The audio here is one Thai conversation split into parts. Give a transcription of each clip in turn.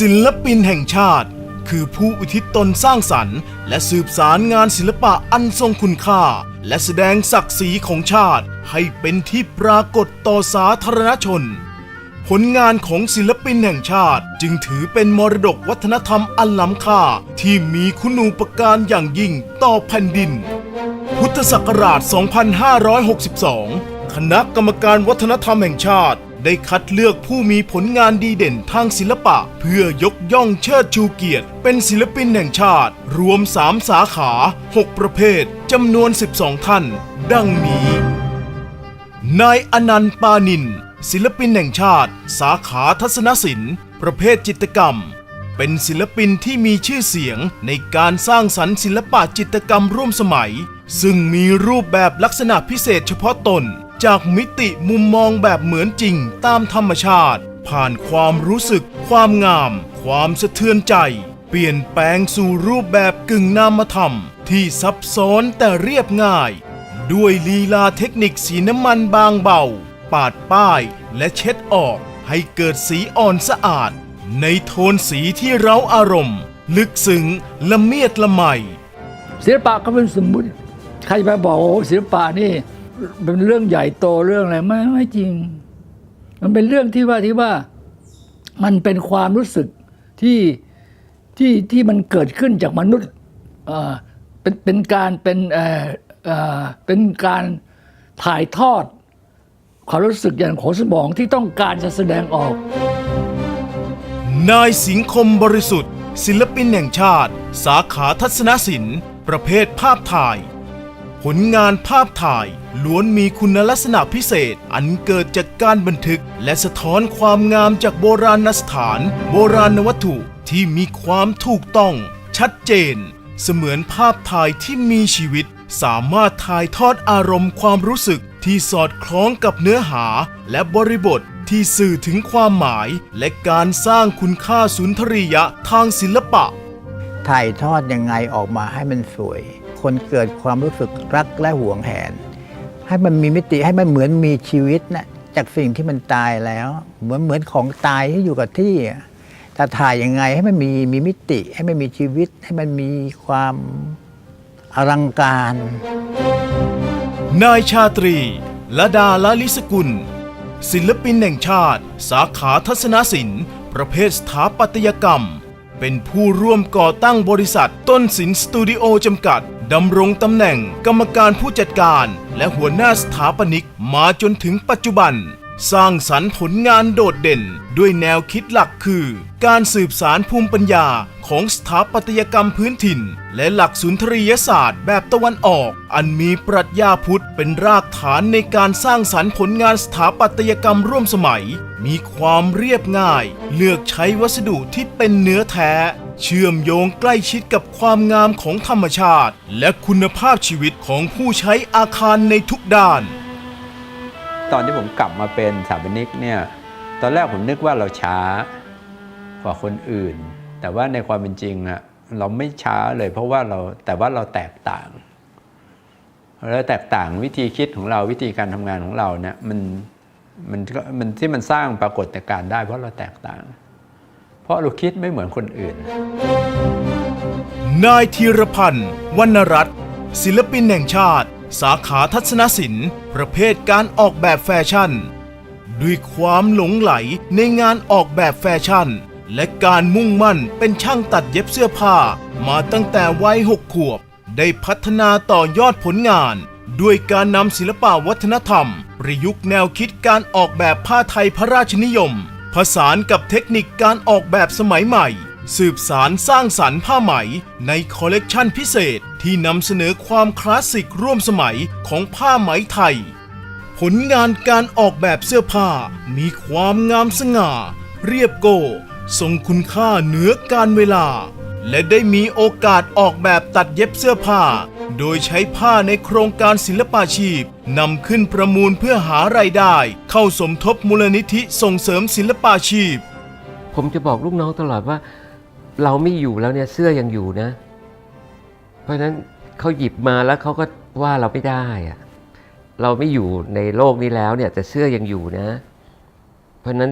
ศิลปินแห่งชาติ คือผู้อุทิศตนสร้างสรรค์ และสืบสารงานศิลปะอันทรงคุณค่า และแสดงศักดิ์ศรีของชาติ ให้เป็นที่ปรากฏต่อสาธารณชน ผลงานของศิลปินแห่งชาติจึงถือเป็นมรดกวัฒนธรรมอันล้ำค่า ที่มีคุณูปการอย่างยิ่งต่อแผ่นดิน พุทธศักราช 2562 คณะกรรมการวัฒนธรรมแห่งชาติ ได้คัดเลือกผู้มีผลงานดีเด่นทางศิลปะ เพื่อยกย่องเชิดชูเกียรติ เป็นศิลปินแห่งชาติ รวม 3 สาขา 6 ประเภทจำนวน 12 ท่าน ดังนี้ นายอนันต์ปานิน ศิลปินแห่งชาติ สาขาทัศนศิลป์ ประเภทจิตรกรรมเป็นศิลปินที่มีชื่อเสียงในการสร้างสรรค์ศิลปะจิตรกรรมร่วมสมัย ซึ่งมีรูปแบบลักษณะพิเศษเฉพาะตน จากมิติมุมมองแบบเหมือนจริงตามธรรมชาติ ผ่านความรู้สึก ความงาม ความสะเทือนใจ เปลี่ยนแปลงสู่รูปแบบกึ่งนามธรรม ที่ซับซ้อนแต่เรียบง่าย ด้วยลีลาเทคนิคสีน้ำมันบางเบา ปาดป้ายและเช็ดออกให้เกิดสีอ่อนสะอาด ในโทนสีที่เร้าอารมณ์ ลึกซึ้งละเมียดละไมศิลปะก็เป็นสมมุติ ใครไปบอกว่าโอ้ศิลปะนี่ เป็นเรื่องใหญ่โตเรื่องอะไรไม่ไม่จริง มันเป็นเรื่องที่ว่าที่ว่ามันเป็นความรู้สึกที่ที่ที่มันเกิดขึ้นจากมนุษย์เป็นเป็นการเป็นเอ่อเอ่อเป็นการถ่ายทอด ความรู้สึกอย่างของสมองที่ต้องการจะแสดงออก นายสิงคมบริสุทธิ์ ศิลปินแห่งชาติ สาขาทัศนศิลป์ ประเภทภาพถ่าย ผลงานภาพถ่ายล้วนมีคุณลักษณะพิเศษ อันเกิดจากการบันทึก และสะท้อนความงามจากโบราณสถาน โบราณวัตถุที่มีความถูกต้อง ชัดเจน เสมือนภาพถ่ายที่มีชีวิต สามารถถ่ายทอดอารมณ์ความรู้สึกที่สอดคล้องกับเนื้อหา และบริบทที่สื่อถึงความหมาย และการสร้างคุณค่าสุนทรียะทางศิลปะ ถ่ายทอดยังไงออกมาให้มันสวย คนเกิดความรู้สึกรักและหวงแหน ให้มันมีมิติให้มันเหมือนมีชีวิตนะจากสิ่งที่มันตายแล้ว เหมือนเหมือนของตายที่อยู่กับที่แต่ถ่ายยังไงให้มันมีมีมิติ ให้มันมีชีวิต ให้มันมีความอลังการ นายชาตรีละดาลลิสกุล ศิลปินแห่งชาติ สาขาทัศนศิลป์ ประเภทสถาปัตยกรรม เป็นผู้ร่วมก่อตั้งบริษัทต้นสินสตูดิโอจำกัด ดำรงตำแหน่งกรรมการผู้จัดการ และหัวหน้าสถาปนิกมาจนถึงปัจจุบัน สร้างสรรค์ผลงานโดดเด่น ด้วยแนวคิดหลักคือ การสืบสารภูมิปัญญาของสถาปัตยกรรมพื้นถิ่น และหลักสุนทรียศาสตร์แบบตะวันออก อันมีปรัชญาพุทธเป็นรากฐานในการสร้างสรรค์ผลงานสถาปัตยกรรมร่วมสมัย มีความเรียบง่าย เลือกใช้วัสดุที่เป็นเนื้อแท้ เชื่อมโยงใกล้ชิดกับความงามของธรรมชาติ และคุณภาพชีวิตของผู้ใช้อาคารในทุกด้าน ตอนที่ผมกลับมาเป็นสถาปนิกเนี่ยตอนแรกผมนึกว่าเราช้ากว่าคนอื่น แต่ว่าในความเป็นจริงอะเราไม่ช้าเลยเพราะว่าเราแต่ว่าเราแตกต่างเราแตกต่างวิธีคิดของเราวิธีการทำงานของเราเนี่ยมันมันมันที่มันสร้างปรากฏการณ์ได้เพราะเราแตกต่าง เพราะเราคิดไม่เหมือนคนอื่น นายธีรพันธ์วรรณรัตน์ศิลปินแห่งชาติ สาขาทัศนศิลป์ ประเภทการออกแบบแฟชั่น ด้วยความหลงไหลในงานออกแบบแฟชั่น และการมุ่งมั่นเป็นช่างตัดเย็บเสื้อผ้า มาตั้งแต่วัยหกขวบ ได้พัฒนาต่อยอดผลงาน ด้วยการนำศิลปะวัฒนธรรม ประยุกต์แนวคิดการออกแบบผ้าไทยพระราชนิยม ผสานกับเทคนิคการออกแบบสมัยใหม่ สืบสารสร้างสรรค์ผ้าไหมในคอลเลกชันพิเศษที่นำเสนอความคลาสสิกร่วมสมัยของผ้าไหมไทย ผลงานการออกแบบเสื้อผ้ามีความงามสง่า เรียบโกทรงคุณค่าเหนือการเวลา และได้มีโอกาสออกแบบตัดเย็บเสื้อผ้า โดยใช้ผ้าในโครงการศิลปาชีพนำขึ้นประมูลเพื่อหาไรายได้ เข้าสมทบมูลนิธิส่งเสริมศิลปาชีพ ผมจะบอกลูกน้องตลอดว่า เราไม่อยู่แล้วเนี่ยเสื้อยังอยู่นะ เพราะฉะนั้นเขาหยิบมาแล้วเขาก็ว่าเราไม่ได้อะเราไม่อยู่ในโลกนี้แล้วเนี่ยแต่เสื้อยังอยู่นะ เพราะฉะนั้น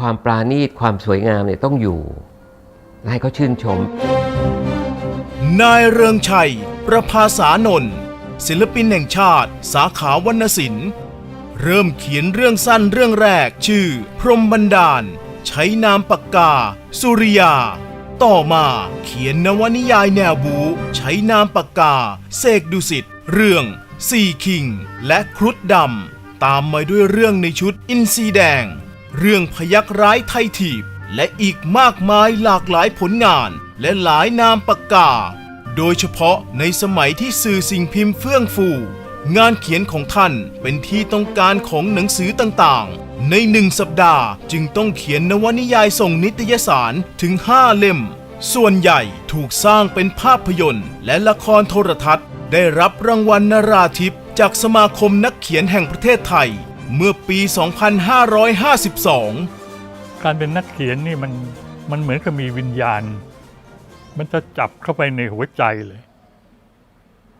ความปราณีตความสวยงามเนี่ยต้องอยู่ให้เขาชื่นชม นายเรืองชัย ประภาสานนท์ศิลปินแห่งชาติ สาขาวรรณศิลป์ เริ่มเขียนเรื่องสั้นเรื่องแรกชื่อ พรมบันดาล ใช้นามปากกา สุริยา ต่อมาเขียนนวนิยายแนวบู ใช้นามปากกา เสกดุสิต เรื่องสี่คิง และครุฑดำ ตามมาด้วยเรื่องในชุดอินซีแดง เรื่องพยักร้ายไทยถีบ และอีกมากมายหลากหลายผลงานและหลายนามปากกา โดยเฉพาะในสมัยที่สื่อสิ่งพิมพ์เฟื่องฟู งานเขียนของท่านเป็นที่ต้องการของหนังสือต่างๆ ในหนึ่งสัปดาห์จึงต้องเขียนนวนิยายส่งนิตยสารถึง 5 เล่ม ส่วนใหญ่ถูกสร้างเป็นภาพยนตร์ และละครโทรทัศน์ ได้รับรางวัลนราธิปจากสมาคมนักเขียนแห่งประเทศไทย เมื่อปี 2552 การเป็นนักเขียนนี่มันมันเหมือนกับมีวิญญาณ มันจะจับเข้าไปในหัวใจเลย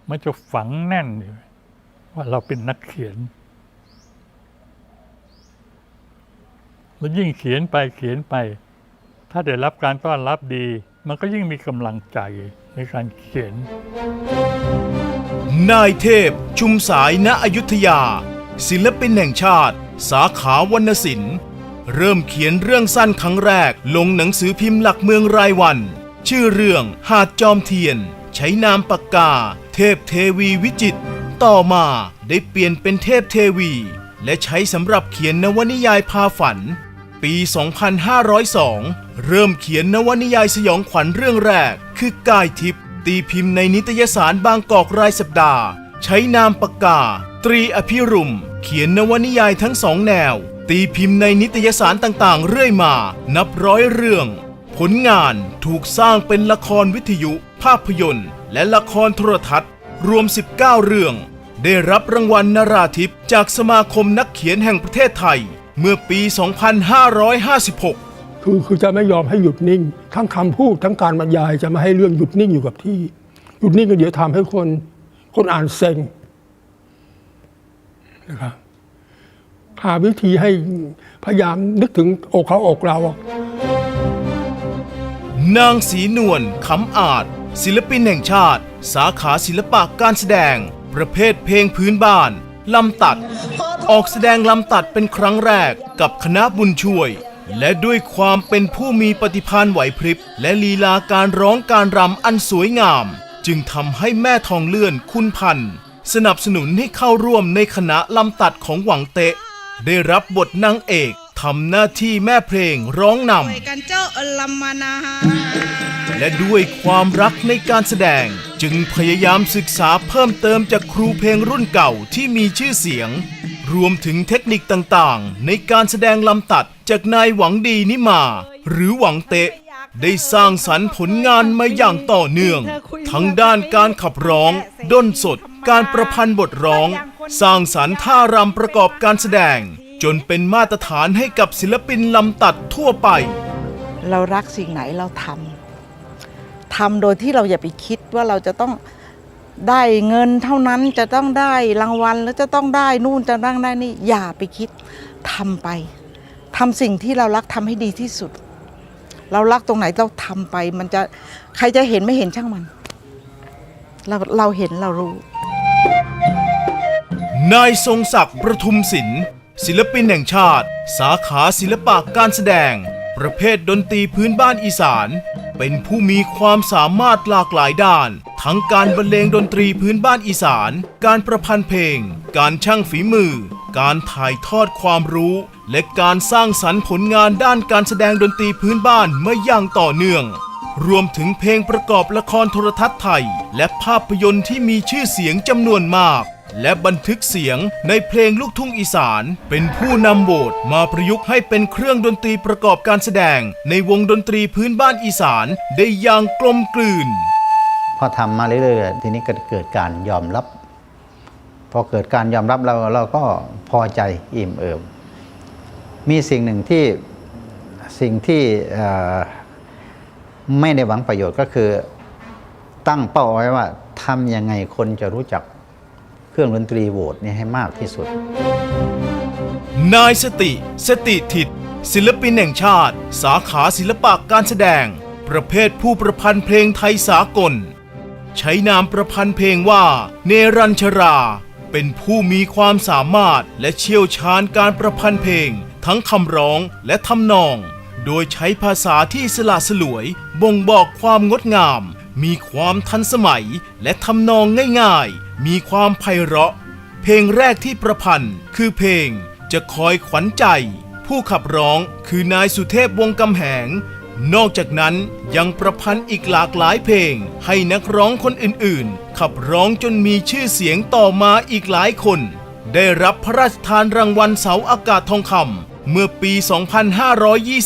มันจะฝังแน่นอยู่ว่าเราเป็นนักเขียน แล้วยิ่งเขียนไปเขียนไป ถ้าได้รับการต้อนรับดี มันก็ยิ่งมีกำลังใจในการเขียน นายเทพ ชุมสายณอยุธยา ศิลปินแห่งชาติ สาขาวรรณศิลป์ เริ่มเขียนเรื่องสั้นครั้งแรก ลงหนังสือพิมพ์หลักเมืองรายวัน ชื่อเรื่องหาดจอมเทียน ใช้นามปากกา เทพเทวีวิจิต ต่อมาได้เปลี่ยนเป็นเทพเทวี และใช้สำหรับเขียนนวนิยายพาฝัน ปี 2502 เริ่มเขียนนวนิยายสยองขวัญเรื่องแรก คือกายทิพย์ตีพิมพ์ในนิตยสารบางกอกรายสัปดาห์ ใช้นามปากกา ตรีอภิรุมเขียนนวนิยายทั้งสองแนว ตีพิมพ์ในนิตยสารต่างๆ เรื่อยมา นับร้อยเรื่อง ผลงานถูกสร้างเป็นละครวิทยุ ภาพยนตร์ และละครโทรทัศน์ รวม 19 เรื่อง ได้รับรางวัลนราธิปจากสมาคมนักเขียนแห่งประเทศไทย เมื่อปี 2556คือคือจะไม่ยอมให้หยุดนิ่ง ทั้งคำพูดทั้งการบรรยายจะไม่ให้เรื่องหยุดนิ่งอยู่กับที่ หยุดนิ่งก็เดี๋ยวทำให้คน คนอ่านเซ็งนะครับหาวิธีให้พยายามนึกถึงอกเขาอกเรา นางศรีนวลขำอาจ ศิลปินแห่งชาติ สาขาศิลปะการแสดง ประเภทเพลงพื้นบ้าน ลำตัด ออกแสดงลำตัดเป็นครั้งแรกกับคณะบุญช่วย และด้วยความเป็นผู้มีปฏิภาณไหวพริบ และลีลาการร้องการรำอันสวยงาม จึงทำให้แม่ทองเลื่อนคุณพันธ์สนับสนุนให้เข้าร่วมในคณะลำตัดของหวังเตะ ได้รับบทนางเอก ทำหน้าที่แม่เพลงร้องนำช่วยกันเจ้าเอลำมานาและด้วยความรักในการแสดง จึงพยายามศึกษาเพิ่มเติมจากครูเพลงรุ่นเก่าที่มีชื่อเสียง รวมถึงเทคนิคต่างๆ ในการแสดงลำตัดจากนายหวังดีนิมา หรือหวังเตะ ได้สร้างสรรค์ผลงานมาอย่างต่อเนื่อง ทั้งด้านการขับร้อง ด้นสด การประพันธ์บทร้อง สร้างสรรค์ท่ารำประกอบการแสดง จนเป็นมาตรฐานให้กับศิลปินลำตัดทั่วไป เรารักสิ่งไหนเราทำทำโดยที่เราอย่าไปคิดว่าเราจะต้องได้เงินเท่านั้นจะต้องได้รางวัลแล้วจะต้องได้นู่นจะต้องได้นี่อย่าไปคิดทำไปทำสิ่งที่เรารักทำให้ดีที่สุด เรารักตรงไหนเราทำไป มันจะใครจะเห็นไม่เห็นช่างมัน เราเราเห็นเรารู้ นายทรงศักดิ์ประทุมศิลป์ ศิลปินแห่งชาติ สาขาศิลปะการแสดง ประเภทดนตรีพื้นบ้านอีสาน เป็นผู้มีความสามารถหลากหลายด้าน ทั้งการบรรเลงดนตรีพื้นบ้านอีสาน การประพันธ์เพลง การช่างฝีมือ การถ่ายทอดความรู้ และการสร้างสรรค์ผลงานด้านการแสดงดนตรีพื้นบ้านมาอย่างต่อเนื่อง รวมถึงเพลงประกอบละครโทรทัศน์ไทย และภาพยนตร์ที่มีชื่อเสียงจำนวนมาก และบันทึกเสียงในเพลงลูกทุ่งอีสาน เป็นผู้นำโบทมาประยุกต์ให้เป็นเครื่องดนตรีประกอบการแสดง ในวงดนตรีพื้นบ้านอีสานได้อย่างกลมกลืน พอทำมาเรื่อยๆทีนี้ก็เกิดการยอมรับ พอเกิดการยอมรับเราเราก็พอใจอิ่มเอิบมีสิ่งหนึ่งที่สิ่งที่ไม่ได้หวังประโยชน์ก็คือ ตั้งเป้าไว้ว่าทำยังไงคนจะรู้จัก เครื่องดนตรีโหวตนี้ให้มากที่สุด นายสติ สติถิต ศิลปินแห่งชาติ สาขาศิลปะการแสดง ประเภทผู้ประพันธ์เพลงไทยสากล ใช้นามประพันธ์เพลงว่า เนรัญชรา เป็นผู้มีความสามารถและเชี่ยวชาญการประพันธ์เพลง ทั้งคำร้องและทำนอง โดยใช้ภาษาที่สละสลวย บ่งบอกความงดงาม มีความทันสมัยและทำนองง่ายๆ มีความไพเราะ เพลงแรกที่ประพันธ์คือเพลงจะคอยขวัญใจ ผู้ขับร้องคือนายสุเทพวงกำแหง นอกจากนั้นยังประพันธ์อีกหลากหลายเพลง ให้นักร้องคนอื่นๆ ขับร้องจนมีชื่อเสียงต่อมาอีกหลายคน ได้รับพระราชทานรางวัลเสาอากาศทองคำเมื่อปี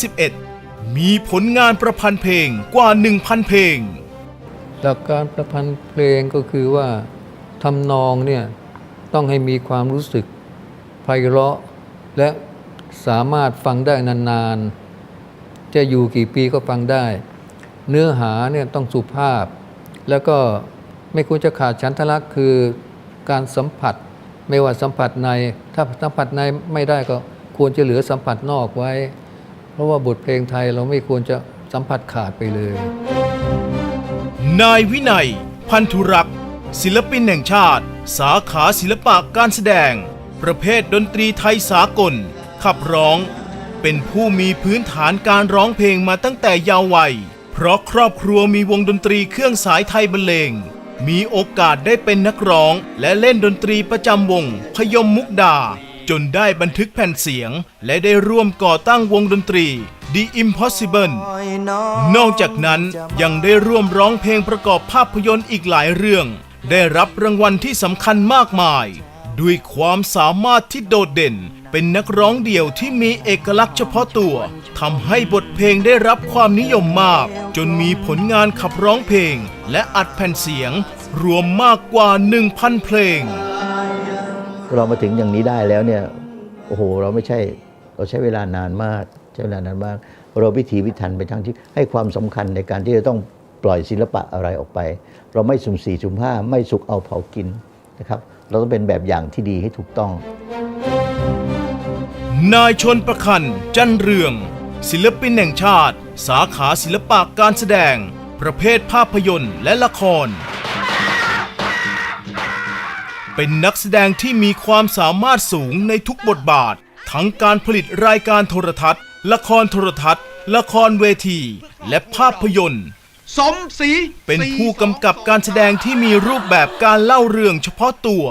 2521 มีผลงานประพันธ์เพลงกว่า 1,000 เพลงหลักการประพันธ์เพลงก็คือว่า ทำนองเนี่ยต้องให้มีความรู้สึกไพเราะ และสามารถฟังได้นานๆ จะอยู่กี่ปีก็ฟังได้ เนื้อหาเนี่ยต้องสุภาพ แล้วก็ไม่ควรจะขาดฉันทลักษ์คือการสัมผัสไม่ว่าสัมผัสใน ถ้าสัมผัสในไม่ได้ก็ควรจะเหลือสัมผัสนอกไว้ เพราะว่าบทเพลงไทยเราไม่ควรจะสัมผัสขาดไปเลย นายวินัย พันธุรักษ์ ศิลปินแห่งชาติ สาขาศิลปะการแสดง ประเภทดนตรีไทยสากล ขับร้อง เป็นผู้มีพื้นฐานการร้องเพลงมาตั้งแต่เยาว์วัย เพราะครอบครัวมีวงดนตรีเครื่องสายไทยบรรเลง มีโอกาสได้เป็นนักร้อง และเล่นดนตรีประจำวง พยมมุกดา จนได้บันทึกแผ่นเสียง และได้ร่วมก่อตั้งวงดนตรี The Impossible นอกจากนั้นยังได้ร่วมร้องเพลงประกอบภาพยนตร์อีกหลายเรื่อง ได้รับรางวัลที่สำคัญมากมาย ด้วยความสามารถที่โดดเด่น เป็นนักกเดี่ยวที่มีเอกลักษณ์เฉพาะตัวทำให้บทเพลงได้รับความนิยมมาก จนมีผลงานขับร้องเพลง และอัดแผ่นเสียง รวมมากกว่า 1,000 เพลง เรามาถึงอย่างนี้ได้แล้วเนี่ยโอ้โห เราไม่ใช่เราใช้เวลานานมาก ใช้เวลานานมาก เราพิถีพิถันไปทั้งที่ให้ความสำคัญในการที่จะต้อง ปล่อยศิลปะอะไรออกไป เราไม่สุ่มสี่สุ่มห้าไม่สุกเอาเผากินนะครับ เราต้องเป็นแบบอย่างที่ดีให้ถูกต้อง นายชนประคันจันเรือง ศิลปินแห่งชาติ สาขาศิลปะการแสดง ประเภทภาพยนตร์และละคร เป็นนักแสดงที่มีความสามารถสูงในทุกบทบาท ทั้งการผลิตรายการโทรทัศน์ ละครโทรทัศน์ ละครเวที และภาพยนตร์ สมศรีเป็นผู้กำกับการแสดงที่มีรูปแบบการเล่าเรื่องเฉพาะตัว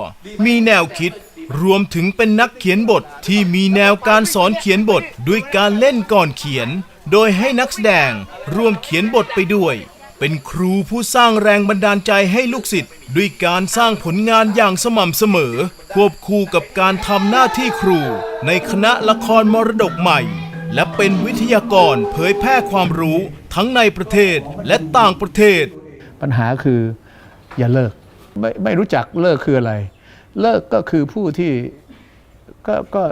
มีแนวคิด รวมถึงเป็นนักเขียนบทที่มีแนวการสอนเขียนบทด้วยการเล่นก่อนเขียน โดยให้นักแสดงร่วมเขียนบทไปด้วย เป็นครูผู้สร้างแรงบันดาลใจให้ลูกศิษย์ด้วยการสร้างผลงานอย่างสม่ำเสมอ ควบคู่กับการทำหน้าที่ครู ในคณะละครมรดกใหม่ และเป็นวิทยากรเผยแพร่ความรู้ทั้งในประเทศและต่างประเทศ ปัญหาคืออย่าเลิก ไม่ไม่รู้จักเลิกคืออะไร เลิกก็คือผู้ที่ก็ก็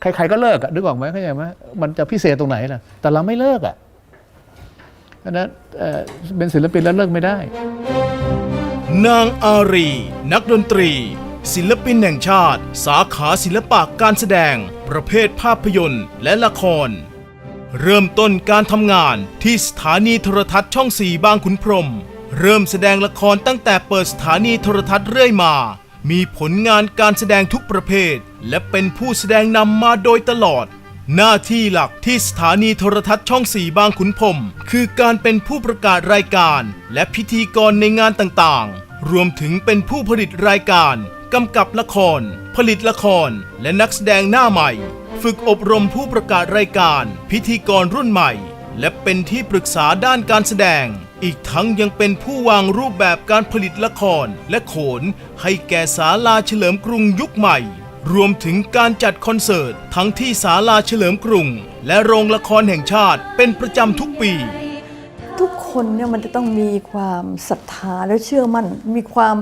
ใครๆก็เลิกอะนึกออกไหมเข้าใจไหมมันจะพิเศษตรงไหนล่ะ แต่เราไม่เลิกอะเพราะฉะนั้นเอ่อเป็นศิลปินแล้วเลิกไม่ได้ นางอารี นักดนตรี ศิลปินแห่งชาติ สาขาศิลปะการแสดง ประเภทภาพยนตร์และละคร เริ่มต้นการทำงานที่สถานีโทรทัศน์ช่องสีบางขุนพรม เริ่มแสดงละครตั้งแต่เปิดสถานีโทรทัศน์เรื่อยมา มีผลงานการแสดงทุกประเภท และเป็นผู้แสดงนำมาโดยตลอด หน้าที่หลักที่สถานีโทรทัศน์ช่องสีบางขุนพรมคือการเป็นผู้ประกาศรายการ และพิธีกรในงานต่างๆ รวมถึงเป็นผู้ผลิตรายการ กำกับละคร ผลิตละคร และนักแสดงหน้าใหม่ ฝึกอบรมผู้ประกาศรายการ พิธีกรรุ่นใหม่ และเป็นที่ปรึกษาด้านการแสดง อีกทั้งยังเป็นผู้วางรูปแบบการผลิตละครและโขน ให้แก่ศาลาเฉลิมกรุงยุคใหม่ รวมถึงการจัดคอนเสิร์ต ทั้งที่ศาลาเฉลิมกรุง และโรงละครแห่งชาติเป็นประจำทุกปีทุกคนเนี่ยมันจะต้องมีความศรัทธาและเชื่อมั่นมีความ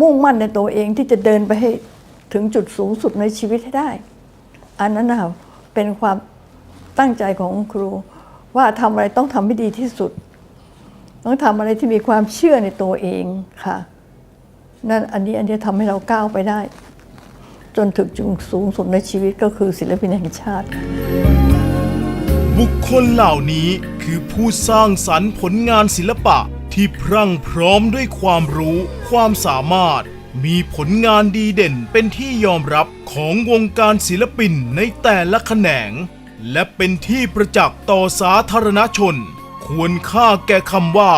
มุ่งมั่นในตัวเองที่จะเดินไปให้ถึงจุดสูงสุดในชีวิตให้ได้ อันนั้นนะเป็นความตั้งใจของครู ว่าทำอะไรต้องทำให้ดีที่สุด ต้องทำอะไรที่มีความเชื่อในตัวเองค่ะนั่นอันนี้อันนี้ทำให้เราก้าวไปได้ จนถึงจุดสูงสุดในชีวิตก็คือศิลปินแห่งชาติ บุคคลเหล่านี้คือผู้สร้างสรรค์ผลงานศิลปะ ที่พรั่งพร้อมด้วยความรู้ ความสามารถ มีผลงานดีเด่นเป็นที่ยอมรับของวงการศิลปินในแต่ละแขนง และเป็นที่ประจักษ์ต่อสาธารณชน ควรค่าแก่คำว่า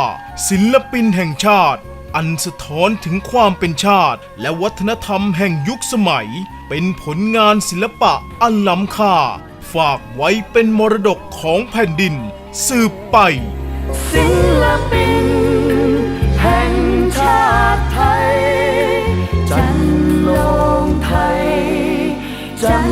ศิลปินแห่งชาติ อันสะท้อนถึงความเป็นชาติ และวัฒนธรรมแห่งยุคสมัย เป็นผลงานศิลปะอันล้ำค่า ฝากไว้เป็นมรดกของแผ่นดิน สืบไปศิลปิน ห่งชาติไทย จันโลงไทย จัน